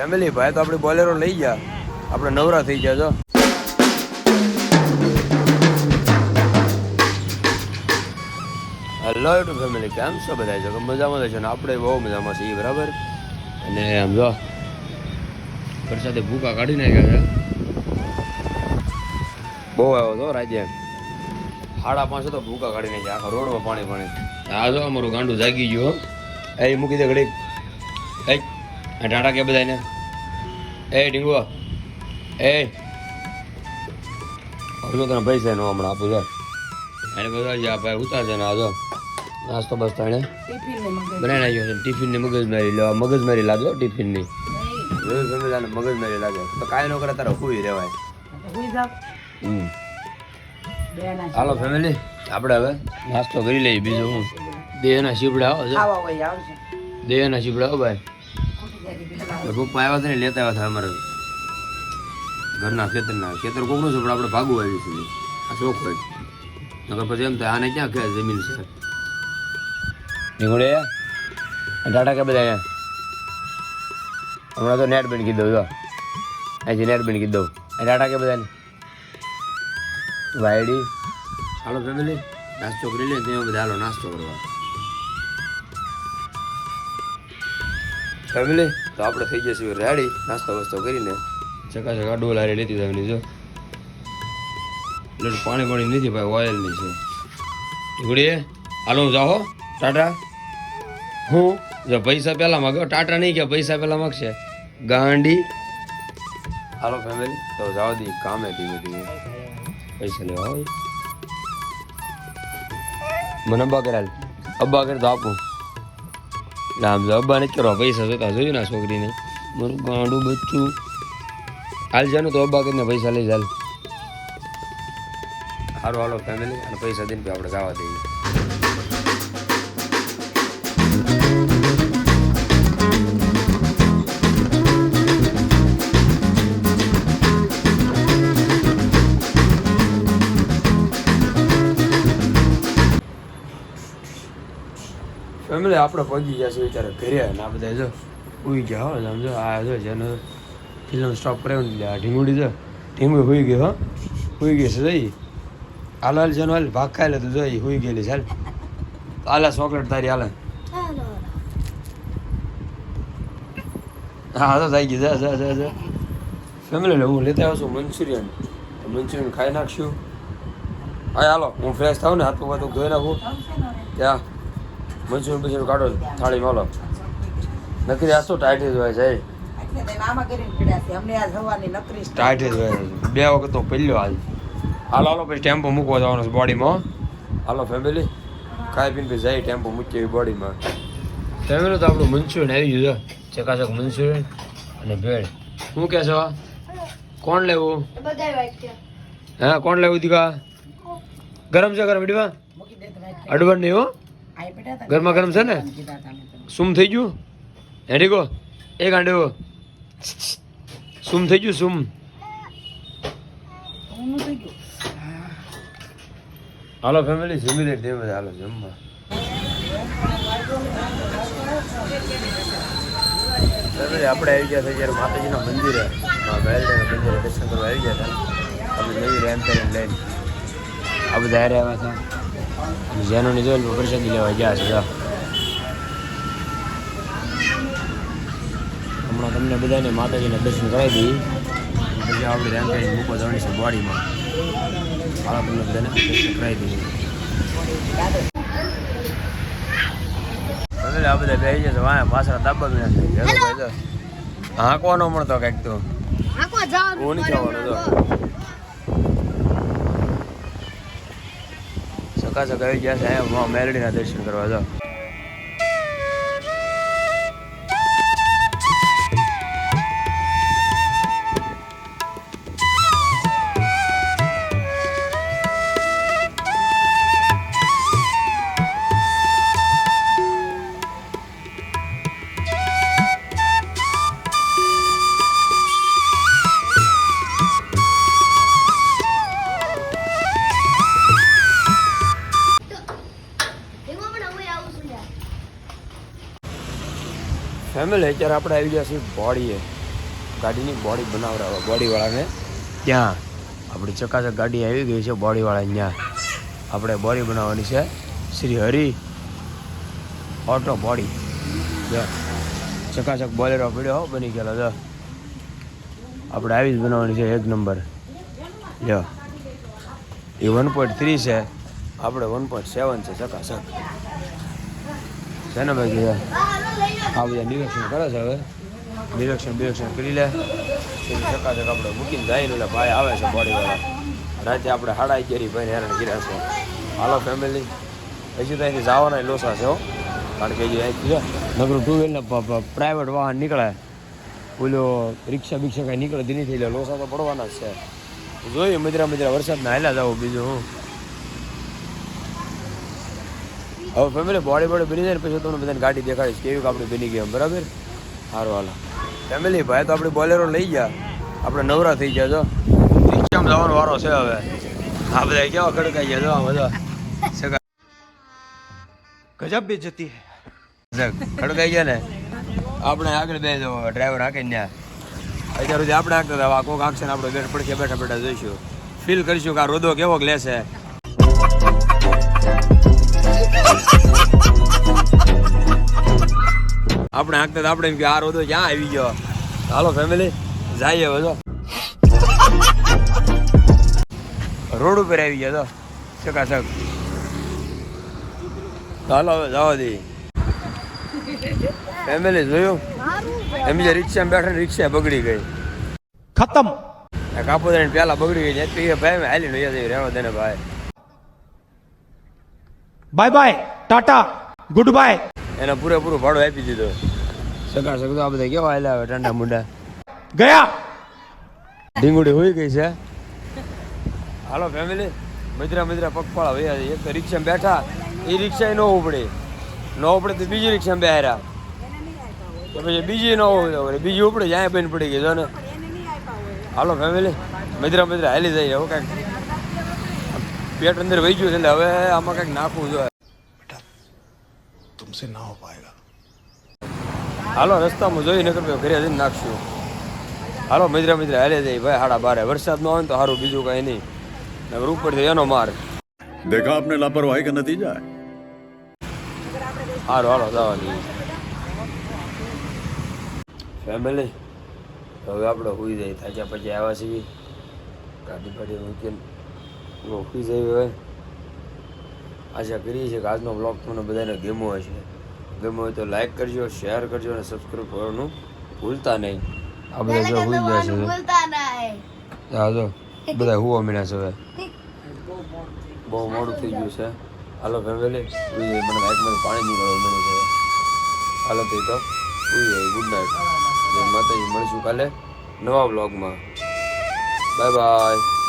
Family ભાઈ તો આપણી બોલેરો લઈ ગયા. આપણે નવરા થઈ ગયા, જો. હેલો યુટ્યુબ ફેમિલી કેમ છો બધા? જો મજામાં છો ને? આપણે બહુ મજામાં છીએ, બરાબર? અને આમ જો, વરસાદે ભૂકા કાઢી નાખ્યા છે. બહુ આવ્યો હતો રાજ્ય સાડા પાંચ તો ભૂકા કાઢી નાખ્યા, આખા રોડમાં પાણી પાણી. આ જો અમારું ગાંડું જાગી ગયું એ મૂકી દે આ ટાટા કે બધાને એ ડીંગો એ. હજુ તને પૈસા નો હમણાં આપું છે. એને બધા જ ભાઈ ઉતાર છે ને આજો નાસ્તો બસ્તો એને. બનાવી નાખ્યો છે ટિફિનની મગજમારી લેવા મગજમારી લાગે ટિફિનની જોયું ફેમિલી મગજમારી લાગે. તો કાંઈ ન કરે તારે હુઈ રહેવાય. હાલો ફેમિલી આપણે હવે નાસ્તો કરી લઈએ બીજું હું. દેહના શીપડા આવો દેહના શીપડા આવો ભાઈ. પપ્પા આવ્યા હતા ને લેતા આવ્યા હતા અમારે ઘરના ખેતરના. ખેતર કોકનું છે પણ આપણે ભાગવું આવ્યું છે આ શોખ હોય. નગર પછી એમ થાય આને ક્યાં કે જમીન છે? નીકળે? ટાટા કે બધા હમણાં તો નેટ બેન કીધું જો. અહીંથી નેટ બેન કીધું ટાટા કે બધાને? વાયડી? હાલો ફેમિલી. નાસ્તો કરી લે ત્યાં બધા હાલો નાસ્તો કરવા. ફેમિલી તો આપણે થઈ જઈશું રેડી નાસ્તો વાસ્તો કરીને. ચકા ચકા ડોલ હારે લેતી જવાની જો. એટલે પાણી પાણી નથી ભાઈ ઓઇલની છે. ઢીકડી હાલો જાઓ ટાટા? હું? જો પૈસા પહેલા માગ્યો ટાટા નહીં કે પૈસા પહેલા માગશે. ગાંડી. હાલો ફેમિલી તો જાઓ દી કામે ધીમે ધીમે. પૈસા લેવા હોય. મને અબ્બા કરાલ અબ્બા કરે તો આપું. આમ જો અબ્બા નથી પૈસા જોતા જોયું ને છોકરીને. મારું ગાંડું બચ્ચું હાલ જાનું તો અબ્બા કરીને પૈસા લઈ ચાલ સારું હાલો ફેમિલી અને પૈસા દઈને આપણે જવા દઈએ. ફેમિલી આપણે પહોંચી ગયા અત્યારે ત્યારે ઘરે અને આ બધા જો ઉઈ ગયા હો સમજો આ જો જેનો ફિલ્મ સ્ટોપ કર્યો ને આ ઢીંગુડી જો ઢીંગુડી હોઈ ગઈ હો હોઈ ગઈ છે જઈ. હાલ હાલ જેનો હાલ ભાગ ખાઈ લે તો જોઈ હોઈ ગયેલી ચાલ હાલે. ચોકલેટ તારી હાલે. હા તો થઈ ગઈ જા જા જા જા. ફેમિલી હું લેતા આવ્યો છું મંચુરિયન મંચુરિયન ખાઈ નાખશું. હા હાલો હું ફ્રેશ થાઉં ને હાથ પગ ધોઈ નાખું. ત્યાં મંચુરિયન પછી કાઢો થાળી માલો. નકરી આ શું ટાઈટ જ હોય છે ટાઈટ જ હોય બે વખત તો પેલ્યો હાલ. હાલો હાલો પછી ટેમ્પો મૂકવા જવાનો છે બોડીમાં હાલો ફેમિલી ખાઈ પીને પછી જાય ટેમ્પો મૂકી આવી બોડીમાં. ફેમિલી તો આપણું મંચુરિયન આવી ગયું છે. ચકાચક મંચુરિયન અને ભેળ. શું કહે છો? કોણ લેવું? હા કોણ લેવું દીકા? ગરમ છે ગરમ ઈડવા અડવણ નહીં હો. ગરમા ગરમ છે ને? સુમ થઈ ગયું? હેડી ગો. એ ગાંડો. સુમ થઈ ગયું સુમ. હાલો ફેમિલી જમી લે તે બધા હાલો જમવા. આપણે આવી ગયા હતા જ્યારે માતાજીના મંદિરે. બેલડાના મંદિરે દર્શન કરવા આવી ગયા હતા. આપણે નવી રેમ કરીને લઈને. આ બધા આવ્યા હતા જેનો ની જોયેલ પ્રસાદી લેવા ગયા છે. હમણાં તમને બધાને માતાજીના દર્શન કરાવી દઈએ પછી આપણે રેમ કરીને મૂકવા જવાની છે બોડીમાં હાલ તમને બધાને દર્શન કરાવી દઈએ આ બધા પાછળ બી નાખે ભેગો ભાઈ તો હાંકવાનો મળતો કંઈક તો હું નહીં જવાનું તો સકા આવી ગયા મેલડીના દર્શન કરવા જાઓ. ફેમિલી અત્યારે આપણે આવી ગયા છીએ બોડીએ. ગાડીની બોડી બનાવડાવે બોડીવાળાને ત્યાં. આપણી ચકાચક ગાડી આવી ગઈ છે બોડીવાળા ત્યાં. આપણે બોડી બનાવવાની છે શ્રી હરિ ઓટો બોડી. ચકાચક બોલેરો પીડ્યો બની ગયેલો. જો. આપણે આવી જ બનાવવાની છે એક નંબર. જો. એ વન પોઈન્ટ થ્રી છે. આપણે વન પોઈન્ટ સેવન છે ચકાચક. છે ને ભાઈ કીધા આ બધા નિરીક્ષણ કરે છે હવે? નિરીક્ષણ બિરીક્ષણ કરી લે. ચકાચક આપણે મૂકીને જાય એટલે ભાઈ આવે છે બોડીવાળા. રાતે આપણે હાડા અગિયારી ભાઈને હેરાન કર્યા છે. હાલો ફેમિલી હજી તો અહીંથી જવાના લોસા છે કારણ કે હજી જો. ટુ વ્હીલર પ્રાઇવેટ વાહન નીકળે. ઓલો રિક્ષા બિક્ષા કાંઈ નીકળે ધીની થઈ લે લોસા તો પડવાના જ છે. જોઈએ મજરા મજરા વરસાદના હાલ્યા જાવ બીજું હું. હવે ફેમિલી બોડી બોડી બની જાય પછી તમને બધાને ગાડી દેખાડીશ કેવી આપણે બની ગઈ બરાબર? સારું, હાલો. ફેમિલી ભાઈ તો આપણે બોલેરો લઈ ગયા. આપણે નવરા થઈ ગયા છો રિક્ષામાં જવાનો વારો છે હવે. આ બધા કેવા કડકાઈ ગયા, જો, આ બધા. ગજબ બે જતી ખડકાઈ ગયા ને. આપણે આગળ બે જવો ડ્રાઈવર હાકે ત્યાં. અત્યાર સુધી આપણે હાંકતા હતા કોક હાંકશે ને આપણે બેઠ પડખે બેઠા બેઠા જોઈશું. ફીલ કરીશું કે આ રોદો કેવો લેશે આપણે હાંકતા આપણે કે આ રોદો ક્યાં આવી ગયો? હાલો ફેમિલી જાઈએ હવે રોડ ઉપર આવી ગયા તો ચકાચક. હાલો હવે જવા દઈએ. ફેમિલી જોયું? એમ જે રિક્ષામાં બેઠા રિક્ષા બગડી ગઈ. ખતમ. કાપોદરાની પેલા બગડી ગઈ એટલે ભાઈ હાલી લઈ રહેવા દે ને ભાઈ. Bye bye tata good bye એને પૂરેપૂરું ભાડું આપી દીધો. સગા સગતો આ બધા કેવા આવેલા હવે ઠંડા મુંડા. ગયા. ઢીંગુડી હોઈ ગઈ છે. હાલો ફેમિલી મજરા મજરા પગપાળા વયા એક રિક્ષા બેઠા. એ રિક્ષા ન ઉપડે. ન ઉપડે તો બીજી રિક્ષા બેહારા. તો પછી બીજી ન ઉપડે બીજી ઉપડે. જ્યાં બેન પડી ગઈ જો ને. હાલો ફેમિલી મજરા મજરા હાલી જાય હવે કાંઈક. પેટ અંદર વહી ગયું છે એટલે હવે આમાં કંઈક નાખવું જોઈએ. બેટા તુમસે ના હો પાએગા હાલો રસ્તામાં જોઈ નકર ઘરે જઈને નાખશું. હાલો મિત્ર મિત્ર હારે જાય ભાઈ હાડા બારે. વરસાદ ન આવે તો સારું બીજું કાંઈ નહીં. નગર ઉપર થઈ એનો માર. દેખા આપને લાપરવાહી કે જાય? હારો હાલો જવાની. ફેમિલી હવે આપણે હોઈ જાય તાજા પછી આવ્યા છીએ. ગાડી ફાડી મૂકીને. હોઈ જાય હવે આશા કરીએ છીએ કે આજનો બ્લોગ તમને બધાને ગેમો હશે. ગમ્યો હોય તો લાઈક કરજો શેર કરજો અને સબસ્ક્રાઈબ કરવાનું ભૂલતા નહીં. આ બધા જો હોઈ ગયા છે. હા જો બધા હુવા મીના છે હવે. બહુ મોડું થઈ ગયું છે. હાલો ફેમિલી જાય મને વાઇટમાં પાણી નીકળવા મળ્યું છે. હાલો થઈ તો જાય ગુડ નાઇટ માતાજી. મળીશું કાલે નવા બ્લોગમાં બાય બાય